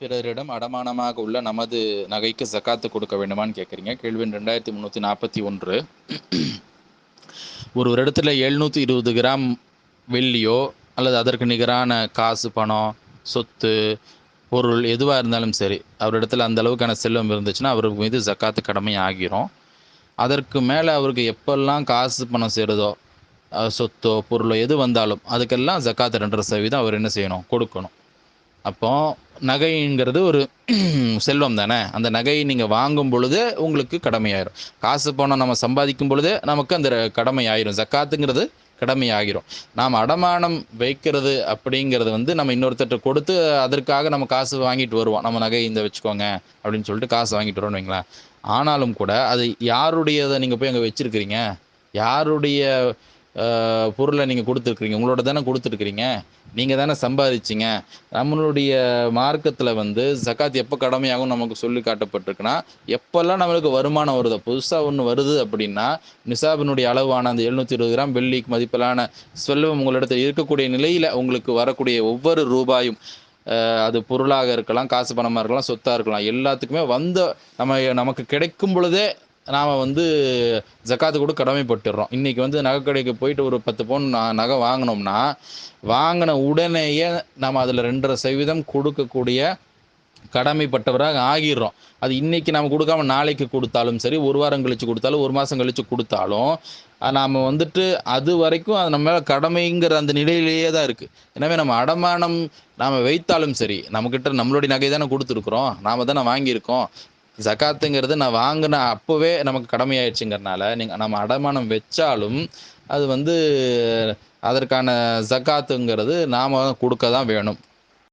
பிறரிடம் அடமானமாக உள்ள நமது நகைக்கு ஜக்காத்து கொடுக்க வேண்டுமான்னு கேட்குறீங்க கேள்வி ரெண்டாயிரத்தி முந்நூற்றி நாற்பத்தி ஒன்று. ஒரு ஒரு இடத்துல எழுநூற்றி இருபது கிராம் வெள்ளியோ அல்லது அதற்கு நிகரான காசு பணம் சொத்து பொருள் எதுவாக இருந்தாலும் சரி அவரிடத்துல அந்த அளவுக்கான செல்வம் இருந்துச்சுன்னா அவருக்கு மீது ஜக்காத்து கடமை ஆகிரும். அதற்கு மேலே அவருக்கு எப்பெல்லாம் காசு பணம் சேருதோ சொத்தோ பொருளோ எது வந்தாலும் அதுக்கெல்லாம் ஜக்காத்து ரெண்டரை சதவீதம் அவர் என்ன செய்யணும்? கொடுக்கணும். அப்போ நகைங்கிறது ஒரு செல்வம் தானே? அந்த நகையை நீங்கள் வாங்கும் பொழுது உங்களுக்கு கடமையாயிரும். காசு பணம் நம்ம சம்பாதிக்கும் பொழுது நமக்கு அந்த கடமை ஆயிரும் ஜக்காத்துங்கிறது கடமை ஆகிரும் நாம் அடமானம் வைக்கிறது அப்படிங்கிறது வந்து நம்ம இன்னொருத்தர்கிட்ட கொடுத்து அதற்காக நம்ம காசு வாங்கிட்டு வருவோம். நம்ம நகை இந்த வச்சுக்கோங்க அப்படின்னு சொல்லிட்டு காசு வாங்கிட்டு வரோம்னு வைங்களேன். ஆனாலும் கூட அது யாருடையதை நீங்கள் போய் அங்கே வச்சுருக்கிறீங்க? யாருடைய பொருளை நீங்கள் கொடுத்துருக்குறீங்க. உங்களோட தானே கொடுத்துருக்குறீங்க. நீங்கள் தானே சம்பாதிச்சிங்க. நம்மளுடைய மார்க்கத்தில் வந்து ஜக்காத் எப்போ கடமையாகும் நமக்கு சொல்லி காட்டப்பட்டிருக்குன்னா எப்போல்லாம் நம்மளுக்கு வருமானம் வருது புதுசாக ஒன்று வருது அப்படின்னா நிசாபினுடைய அளவான அந்த எழுநூற்றி இருபது கிராம் வெள்ளிக்கு மதிப்பிலான செல்வம் உங்களிடத்தில் இருக்கக்கூடிய நிலையில் உங்களுக்கு வரக்கூடிய ஒவ்வொரு ரூபாயும் அது பொருளாக இருக்கலாம் காசு பணமாக இருக்கலாம் சொத்தாக இருக்கலாம் எல்லாத்துக்குமே வந்த நம்ம நமக்கு கிடைக்கும் பொழுதே நாம் வந்து ஜக்காத்து கூட கடமைப்பட்டுடுறோம் இன்றைக்கி வந்து நகைக்கடைக்கு போயிட்டு ஒரு பத்து பவுன் நகை வாங்கினோம்னா வாங்கின உடனேயே நம்ம அதில் ரெண்டரை சதவீதம் கொடுக்கக்கூடிய கடமைப்பட்டவராக ஆகிடுறோம். அது இன்றைக்கி நம்ம கொடுக்காம நாளைக்கு கொடுத்தாலும் சரி ஒரு வாரம் கழித்து கொடுத்தாலும் ஒரு மாதம் கழித்து கொடுத்தாலும் நாம் வந்துட்டு அது வரைக்கும் அது நம்ம மேலே கடமைங்கிற அந்த நிலையிலேயே தான் இருக்குது எனவே நம்ம அடமானம் நாம் வைத்தாலும் சரி நம்மக்கிட்ட நம்மளுடைய நகை தானே கொடுத்துருக்குறோம் நாம் தானே வாங்கியிருக்கோம். ஜக்காத்துங்கிறது நான் வாங்கின அப்போவே நமக்கு கடமையாயிடுச்சுங்கிறனால நீங்கள் நம்ம அடமானம் வச்சாலும் அது வந்து அதற்கான ஜக்காத்துங்கிறது நாம் கொடுக்க தான் வேணும்.